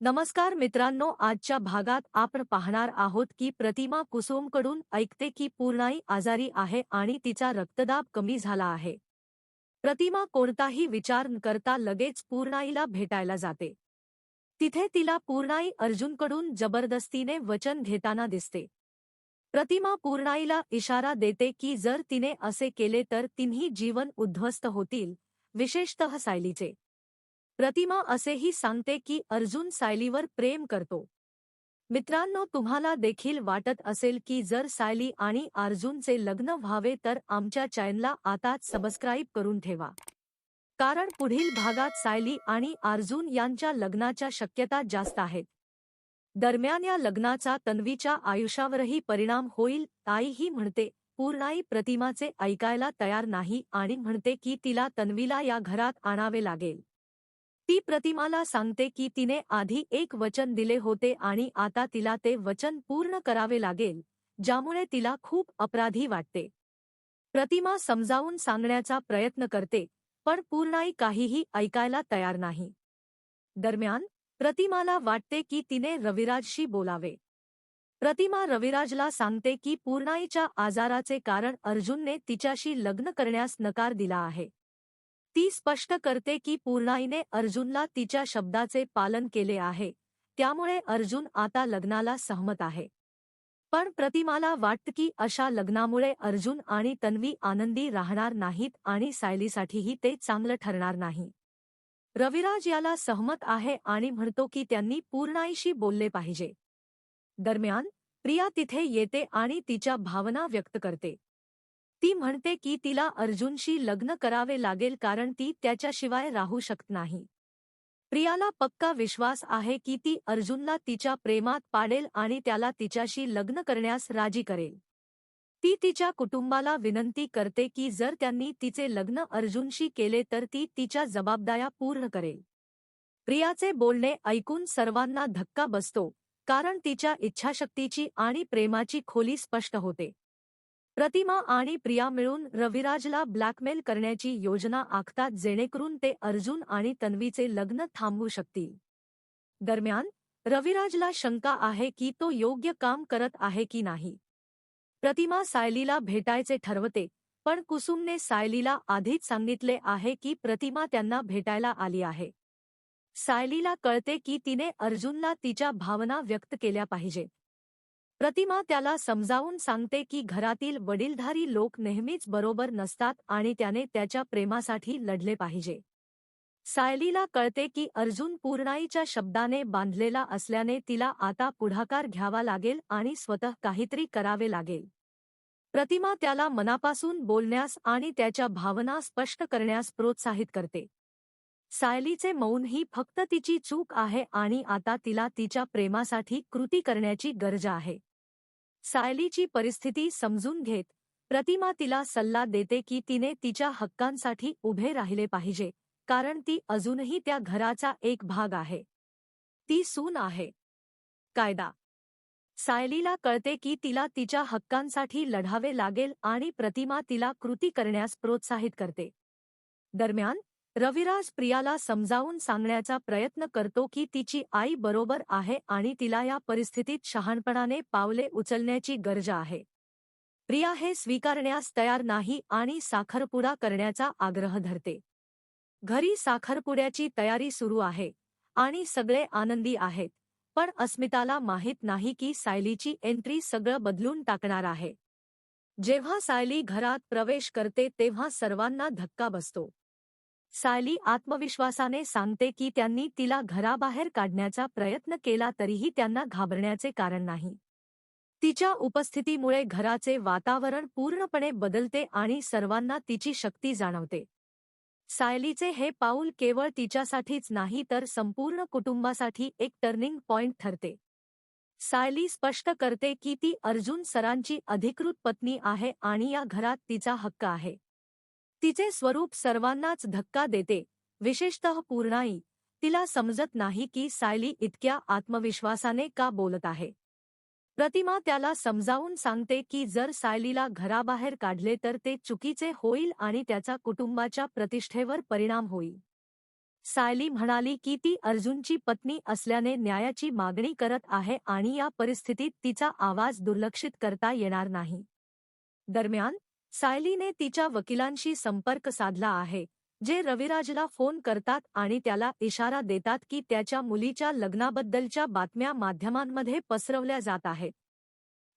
नमस्कार मित्रांनो आजच्या भागात आपण पाहणार आहोत की प्रतिमा कुसुमकडून ऐकते की पूर्णाई आजारी आहे आणि तिचा रक्तदाब कमी झाला आहे. प्रतिमा कोणताही विचार न करता लगेच पूर्णाईला भेटायला जाते. तिथे तिला पूर्णाई अर्जुनकडून जबरदस्तीने वचन घेताना दिसते. प्रतिमा पूर्णाईला इशारा देते की जर तिने असे केले तर तिन्ही जीवन उद्ध्वस्त होतील विशेषतः सायलीचे. प्रतिमा असेही सांगते की अर्जुन सायलीवर प्रेम करतो. मित्रांनो तुम्हाला देखील वाटत असेल की जर सायली आणि अर्जुनचे लग्न व्हावे तर आमच्या चॅनलला आताच सबस्क्राईब करून ठेवा. कारण पुढील भागात सायली आणि अर्जुन यांच्या लग्नाच्या शक्यता जास्त आहेत. दरम्यान या लग्नाचा तन्वीच्या आयुष्यावरही परिणाम होईल ताईही म्हणते पूर्णाई प्रतिमाचे ऐकायला तयार नाही आणि म्हणते की तिला तन्वीला या घरात आणावे लागेल. ती प्रतिमाला सांगते की तिने आधी एक वचन दिले होते आणि आता तिला ते वचन पूर्ण करावे लागेल ज्यामुळे तिला खूप अपराधी वाटते. प्रतिमा समजावून सांगण्याचा प्रयत्न करते पण पूर्णाई काहीही ऐकायला तयार नाही. दरम्यान प्रतिमाला वाटते की तिने रविराजशी बोलावे. प्रतिमा रविराजला सांगते की पूर्णाईच्या आजाराचे कारण अर्जुनने तिच्याशी लग्न करण्यास नकार दिला आहे. ती स्पष्ट करते की पूर्णाईने अर्जुनला तिच्या शब्दाचे पालन केले आहे. त्यामुळे अर्जुन आता लग्नाला सहमत आहे. पण प्रतिमाला वाटतं की अशा लग्नामुळे अर्जुन आणि तन्वी आनंदी राहणार नाहीत आणि सायलीसाठीही ते चांगलं ठरणार नाही. रविराज याला सहमत आहे आणि म्हणतो की त्यांनी पूर्णाईशी बोलले पाहिजे. दरम्यान प्रिया तिथे येते आणि तिच्या भावना व्यक्त करते. ती म्हणते की तिला अर्जुनशी लग्न करावे लागेल कारण ती त्याच्याशिवाय राहू शकत नाही. प्रियाला पक्का विश्वास आहे की ती अर्जुनला तिच्या प्रेमात पाडेल आणि त्याला तिच्याशी लग्न करण्यास राजी करेल. ती तिच्या कुटुंबाला विनंती करते की जर त्यांनी तिचे लग्न अर्जुनशी केले तर ती तिच्या जबाबदाऱ्या पूर्ण करेल. प्रियाचे बोलणे ऐकून सर्वांना धक्का बसतो कारण तिच्या इच्छाशक्तीची आणि प्रेमाची खोली स्पष्ट होते. प्रतिमा आणि प्रिया मिळून रविराजला ब्लॅकमेल करण्याची योजना आखतात जेणेकरून ते अर्जुन आणि तन्वीचे लग्न थांबवू शकतील. दरम्यान रविराजला शंका आहे की तो योग्य काम करत आहे की नाही. प्रतिमा सायलीला भेटायचे ठरवते पण कुसुमने सायलीला आधीच सांगितले आहे की प्रतिमा त्यांना भेटायला आली आहे. सायलीला कळते की तिने अर्जुनला तिच्या भावना व्यक्त केल्या पाहिजेत. प्रतिमा त्याला समजावून सांगते की घरातील वडीलधारी लोक नेहमीच बरोबर नसतात आणि त्याने त्याच्या प्रेमासाठी लढले पाहिजे. सायलीला कळते की अर्जुन पूर्णाईच्या शब्दाने बांधलेला असल्याने तिला आता पुढाकार घ्यावा लागेल आणि स्वतः काहीतरी करावे लागेल. प्रतिमा त्याला मनापासून बोलण्यास आणि त्याच्या भावना स्पष्ट करण्यास प्रोत्साहित करते. सायलीचे मौन ही फक्त तिची चूक आहे आणि आता तिला तिच्या प्रेमासाठी कृती करण्याची गरज आहे. सायलीची परिस्थिती समजून घेत प्रतिमा तिला सल्ला देते की तिने तिच्या हक्कांसाठी उभे राहिले पाहिजे कारण ती अजूनही त्या घराचा एक भाग आहे. ती सून आहे. कायदा. सायलीला कळते की तिला तिच्या हक्कांसाठी लढावे लागेल आणि प्रतिमा तिला कृती करण्यास प्रोत्साहित करते. दरम्यान रविराज प्रियाला समजावून सांगण्याचा प्रयत्न करतो की तिची आई बरोबर आहे आणि तिला या परिस्थितीत शहाणपणाने पावले उचलण्याची गरज आहे. प्रिया हे स्वीकारण्यास तयार नाही आणि साखरपुडा करण्याचा आग्रह धरते. घरी साखरपुड्याची तयारी सुरू आहे आणि सगळे आनंदी आहेत पण अस्मिताला माहीत नाही की सायलीची एंट्री सगळं बदलून टाकणार आहे. जेव्हा सायली घरात प्रवेश करते तेव्हा सर्वांना धक्का बसतो. सायली आत्मविश्वासाने सांगते की त्यांनी तिला घराबाहेर काढण्याचा प्रयत्न केला तरीही त्यांना घाबरण्याचे कारण नाही. तिच्या उपस्थितीमुळे घराचे वातावरण पूर्णपणे बदलते आणि सर्वांना तिची शक्ती जाणवते. सायलीचे हे पाऊल केवळ तिच्यासाठीच नाही तर संपूर्ण कुटुंबासाठी एक टर्निंग पॉइंट ठरते. सायली स्पष्ट करते की ती अर्जुन सरांची अधिकृत पत्नी आहे आणि या घरात तिचा हक्क आहे. तिचे स्वरूप सर्वांनाच धक्का देते. विशेषतः पूर्णाई तिला समजत नाही की सायली इतक्या आत्मविश्वासाने का बोलत आहे. प्रतिमा त्याला समजावून सांगते की जर सायलीला घराबाहेर काढले तर ते चुकीचे होईल आणि त्याचा कुटुंबाच्या प्रतिष्ठेवर परिणाम होईल. सायली म्हणाली की ती अर्जुनची पत्नी असल्याने न्यायाची मागणी करत आहे आणि या परिस्थितीत तिचा आवाज दुर्लक्षित करता येणार नाही. दरम्यान सायलीने तिच्या वकिलांशी संपर्क साधला आहे, जे रविराजला फ़ोन करतात आणि त्याला इशारा देतात की त्याच्या मुलीच्या लग्नाबद्दलच्या बातम्या माध्यमांमध्ये पसरवल्या जात आहेत.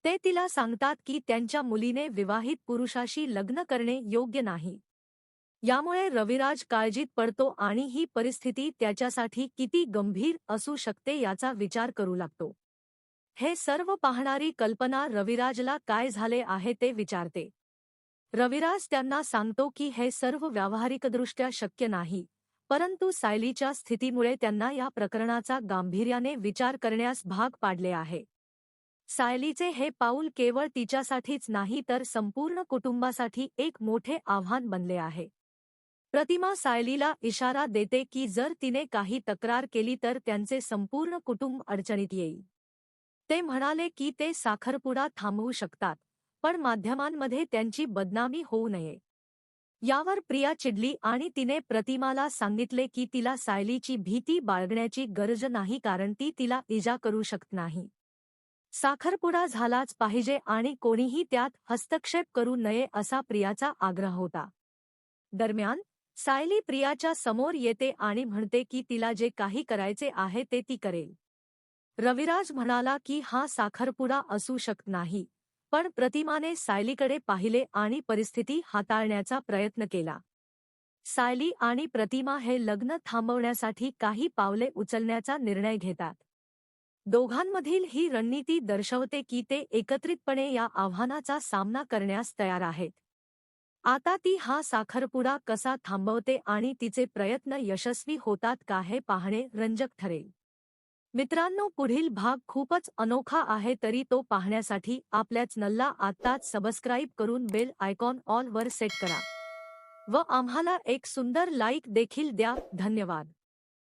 ते तिला सांगतात की त्यांच्या मुलीने विवाहित पुरुषाशी लग्न करणे योग्य नाही. यामुळे रविराज काळजीत पडतो आणि ही परिस्थिती त्याच्यासाठी किती गंभीर असू शकते याचा विचार करू लागतो. हे सर्व पाहणारी कल्पना रविराजला काय झाले आहे ते विचारते. रविराज त्यांना सांगतो की हे सर्व व्यावहारिकदृष्ट्या शक्य नाही परंतु सायलीच्या स्थितीमुळे त्यांना या प्रकरणाचा गांभीर्याने विचार करण्यास भाग पाडले आहे. सायलीचे हे पाऊल केवळ तिच्यासाठीच नाही तर संपूर्ण कुटुंबासाठी एक मोठे आव्हान बनले आहे. प्रतिमा सायलीला इशारा देते की जर तिने काही तक्रार केली तर त्यांचे संपूर्ण कुटुंब अडचणीत येईल. ते म्हणाले की ते साखरपुडा थांबवू शकतात पण माध्यमांमध्ये त्यांची बदनामी होऊ नये. यावर प्रिया चिडली आणि तिने प्रतिमाला सांगितले की तिला सायलीची भीती बाळगण्याची गरज नाही कारण ती तिला इजा करू शकत नाही. साखरपुडा झालाच पाहिजे आणि कोणीही त्यात हस्तक्षेप करू नये असा प्रियाचा आग्रह होता. दरम्यान सायली प्रियाच्या समोर येते आणि म्हणते की तिला जे काही करायचे आहे ते ती करेल. रविराज म्हणाला की हा साखरपुडा असू शकत नाही. पण प्रतिमाने सायलीकडे पाहिले आणि परिस्थिती हाताळण्याचा प्रयत्न केला. सायली आणि प्रतिमा हे लग्न थांबवण्यासाठी काही पावले उचलण्याचा निर्णय घेतात. दोघांमधील ही रणनीती दर्शवते की ते एकत्रितपणे या आव्हानाचा सामना करण्यास तयार आहेत. आता ती हा साखरपुडा कसा थांबवते आणि तिचे प्रयत्न यशस्वी होतात का हे पाहणे रंजक ठरेल. मित्रांनो पुढील भाग खूपच अनोखा आहे तरी तो पाहण्यासाठी आपल्या चॅनलला आत्ताच सबस्क्राईब करून बेल आयकॉन ऑन वर सेट करा. व आम्हाला एक सुंदर लाईक देखील द्या. धन्यवाद.